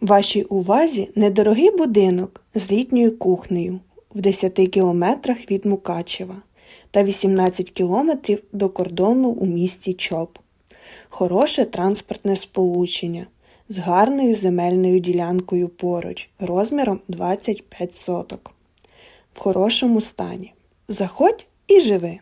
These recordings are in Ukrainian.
Вашій увазі недорогий будинок з літньою кухнею в 10 кілометрах від Мукачева та 18 кілометрів до кордону у місті Чоп. Хороше транспортне сполучення з гарною земельною ділянкою поруч розміром 25 соток. В хорошому стані. Заходь і живи.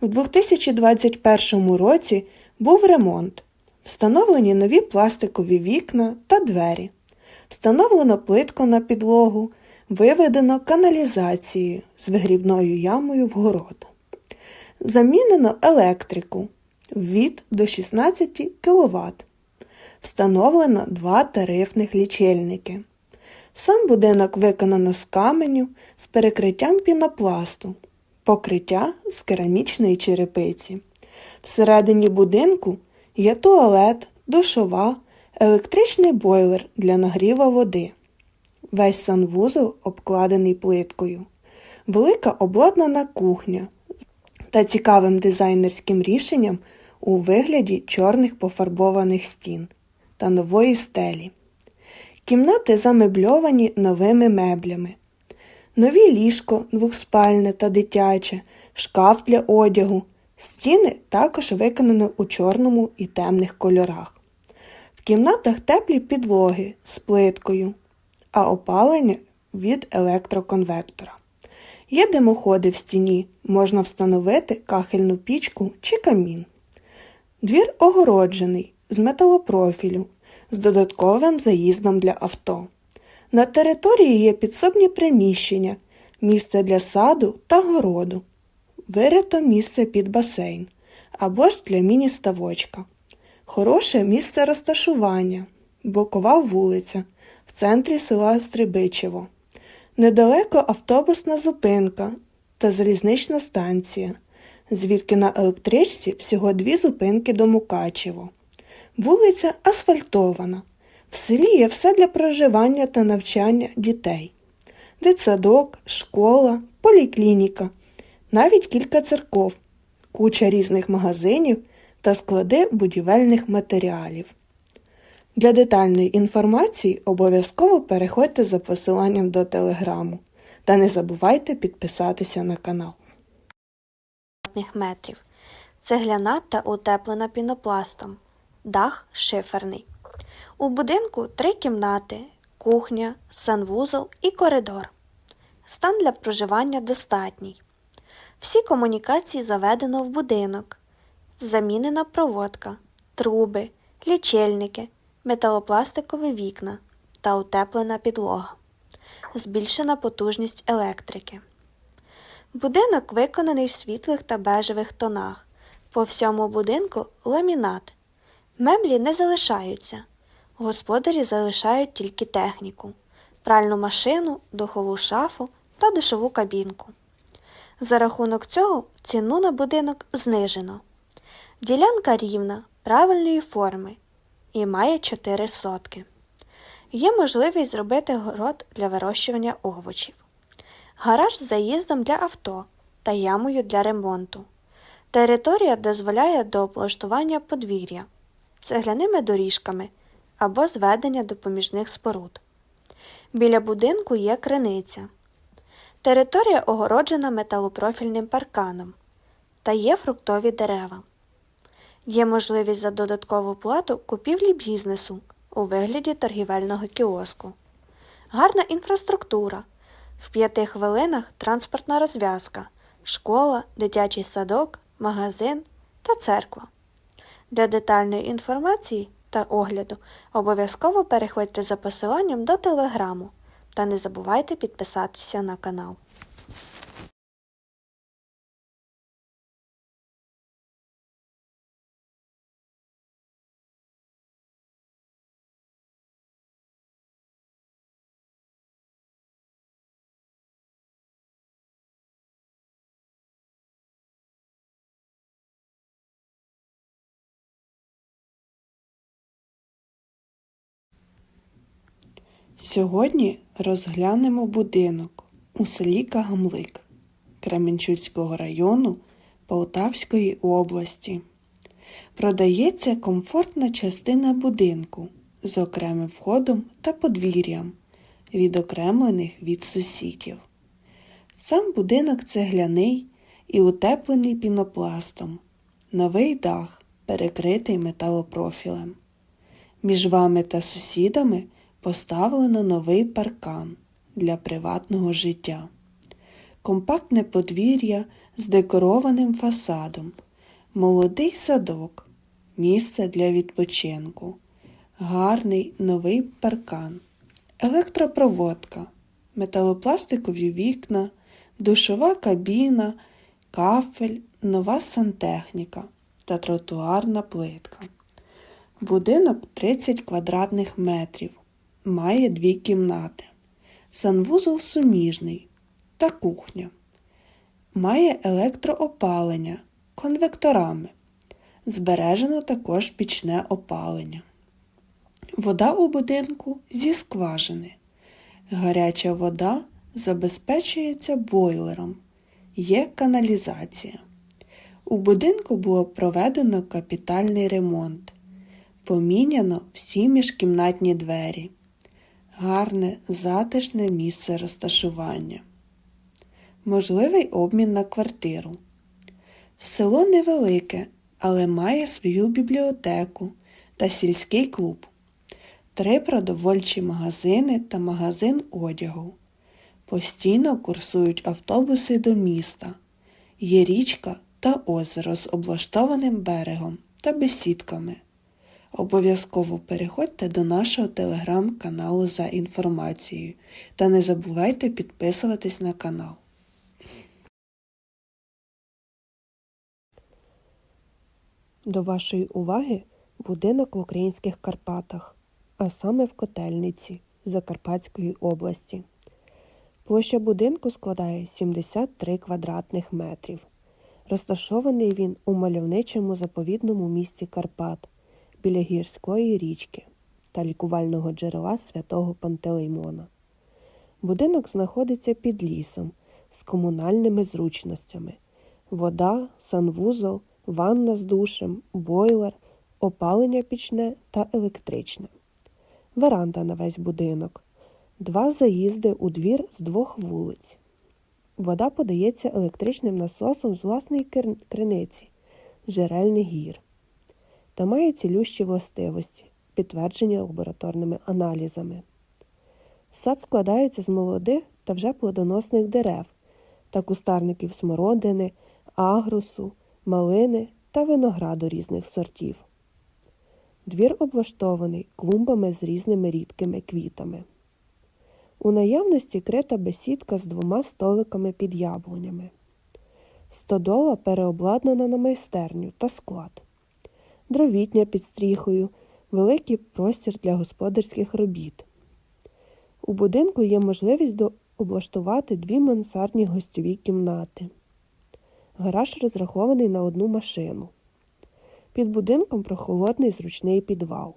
В 2021 році був ремонт. Встановлені нові пластикові вікна та двері. Встановлено плитку на підлогу, виведено каналізацію з вигрібною ямою в город. Замінено електрику від до 16 кВт. Встановлено два тарифних лічильники. Сам будинок виконано з каменю з перекриттям пінопласту, покриття з керамічної черепиці. Всередині будинку є туалет, душова, електричний бойлер для нагріва води. Весь санвузол обкладений плиткою, велика обладнана кухня та цікавим дизайнерським рішенням у вигляді чорних пофарбованих стін та нової стелі. Кімнати замебльовані новими меблями. Нові ліжко двохспальне та дитяче, шкаф для одягу. Стіни також виконано у чорному і темних кольорах. В кімнатах теплі підлоги з плиткою, а опалення від електроконвектора. Є димоходи в стіні, можна встановити кахельну пічку чи камін. Двір огороджений з металопрофілю з додатковим заїздом для авто. На території є підсобні приміщення, місце для саду та городу, вирито місце під басейн або ж для міні-ставочка. Хороше місце розташування, бокова вулиця в центрі села Стрибичево. Недалеко автобусна зупинка та залізнична станція, звідки на електричці всього дві зупинки до Мукачево. Вулиця асфальтована. В селі є все для проживання та навчання дітей. Дитсадок, школа, поліклініка, навіть кілька церков, куча різних магазинів та склади будівельних матеріалів. Для детальної інформації обов'язково переходьте за посиланням до телеграму та не забувайте підписатися на канал. метрів. Цегляна та утеплена пінопластом. Дах шиферний. У будинку три кімнати, кухня, санвузол і коридор. Стан для проживання достатній. Всі комунікації заведено в будинок. Замінена проводка, труби, лічильники, металопластикові вікна та утеплена підлога. Збільшена потужність електрики. Будинок виконаний в світлих та бежевих тонах. По всьому будинку ламінат. Меблі не залишаються. Господарі залишають тільки техніку, пральну машину, духову шафу та душову кабінку. За рахунок цього ціну на будинок знижено. Ділянка рівна, правильної форми і має 4 сотки. Є можливість зробити город для вирощування овочів, гараж з заїздом для авто та ямою для ремонту. Територія дозволяє до облаштування подвір'я, цегляними доріжками або зведення допоміжних споруд. Біля будинку є криниця. Територія огороджена металопрофільним парканом та є фруктові дерева. Є можливість за додаткову плату купівлі бізнесу у вигляді торгівельного кіоску. Гарна інфраструктура. В п'яти хвилинах транспортна розв'язка, школа, дитячий садок, магазин та церква. Для детальної інформації та огляду обов'язково переходьте за посиланням до телеграму та не забувайте підписатися на канал. Сьогодні розглянемо будинок у селі Кагамлик Кременчуцького району Полтавської області. Продається комфортна частина будинку з окремим входом та подвір'ям, відокремлених від сусідів. Сам будинок цегляний і утеплений пінопластом, новий дах, перекритий металопрофілем. Між вами та сусідами поставлено новий паркан для приватного життя, компактне подвір'я з декорованим фасадом, молодий садок, місце для відпочинку, гарний новий паркан, електропроводка, металопластикові вікна, душова кабіна, кафель, нова сантехніка та тротуарна плитка. Будинок 30 квадратних метрів, має дві кімнати, санвузол суміжний та кухня. Має електроопалення конвекторами. Збережено також пічне опалення. Вода у будинку зі скважини. Гаряча вода забезпечується бойлером. Є каналізація. У будинку було проведено капітальний ремонт. Поміняно всі міжкімнатні двері. Гарне, затишне місце розташування. Можливий обмін на квартиру. Село невелике, але має свою бібліотеку та сільський клуб, три продовольчі магазини та магазин одягу. Постійно курсують автобуси до міста. Є річка та озеро з облаштованим берегом та бесідками. Обов'язково переходьте до нашого телеграм-каналу за інформацією та не забувайте підписуватись на канал. До вашої уваги будинок в українських Карпатах, а саме в Котельниці Закарпатської області. Площа будинку складає 73 квадратних метрів. Розташований він у мальовничому заповідному місті Карпат біля гірської річки та лікувального джерела святого Пантелеймона. Будинок знаходиться під лісом з комунальними зручностями: вода, санвузол, ванна з душем, бойлер, опалення пічне та електричне. Веранда на весь будинок, два заїзди у двір з двох вулиць. Вода подається електричним насосом з власної криниці Джерельний гір та має цілющі властивості, підтверджені лабораторними аналізами. Сад складається з молодих та вже плодоносних дерев та кустарників смородини, агрусу, малини та винограду різних сортів. Двір облаштований клумбами з різними рідкими квітами. У наявності крита бесідка з двома столиками під яблунями. Стодола переобладнана на майстерню та склад. Дровітня під стріхою, великий простір для господарських робіт. У будинку є можливість до- облаштувати дві мансардні гостьові кімнати. Гараж розрахований на одну машину. Під будинком прохолодний зручний підвал.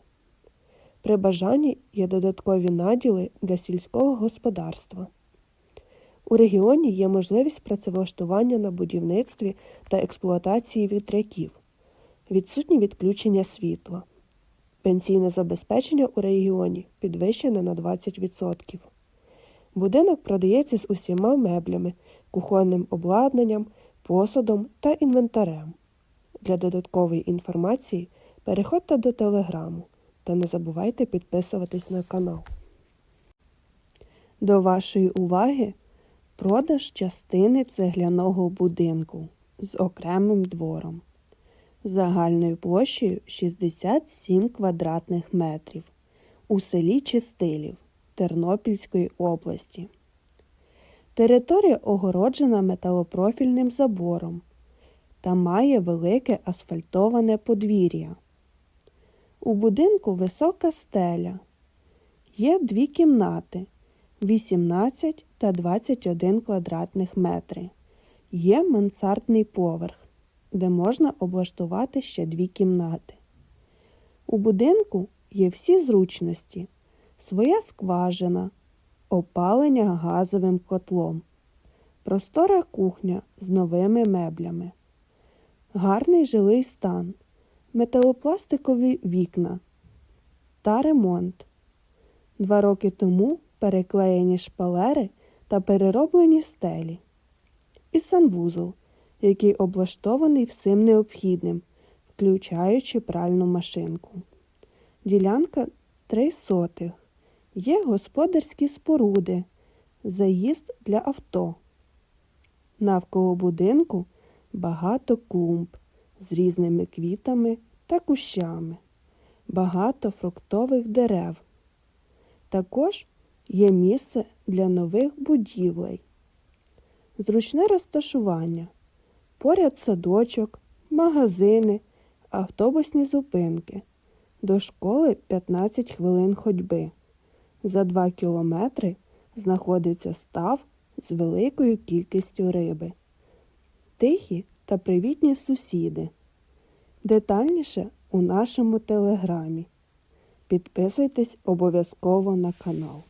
При бажанні є додаткові наділи для сільського господарства. У регіоні є можливість працевлаштування на будівництві та експлуатації вітряків, відсутні відключення світла. Пенсійне забезпечення у регіоні підвищене на 20%. Будинок продається з усіма меблями, кухонним обладнанням, посудом та інвентарем. Для додаткової інформації переходьте до телеграму та не забувайте підписуватись на канал. До вашої уваги продаж частини цегляного будинку з окремим двором загальною площею 67 квадратних метрів у селі Чистилів Тернопільської області. Територія огороджена металопрофільним забором та має велике асфальтоване подвір'я. У будинку висока стеля. Є дві кімнати 18 та 21 квадратних метри. Є мансардний поверх, де можна облаштувати ще дві кімнати. У будинку є всі зручності, своя скважина, опалення газовим котлом, простора кухня з новими меблями, гарний жилий стан, металопластикові вікна, та ремонт. Два роки тому переклеєні шпалери та перероблені стелі. І санвузол, який облаштований всім необхідним, включаючи пральну машинку. Ділянка три сотих. Є господарські споруди, заїзд для авто. Навколо будинку багато клумб з різними квітами та кущами, багато фруктових дерев. Також є місце для нових будівлей. Зручне розташування. Поряд садочок, магазини, автобусні зупинки. До школи 15 хвилин ходьби. За 2 кілометри знаходиться став з великою кількістю риби. Тихі та привітні сусіди. Детальніше у нашому телеграмі. Підписуйтесь обов'язково на канал.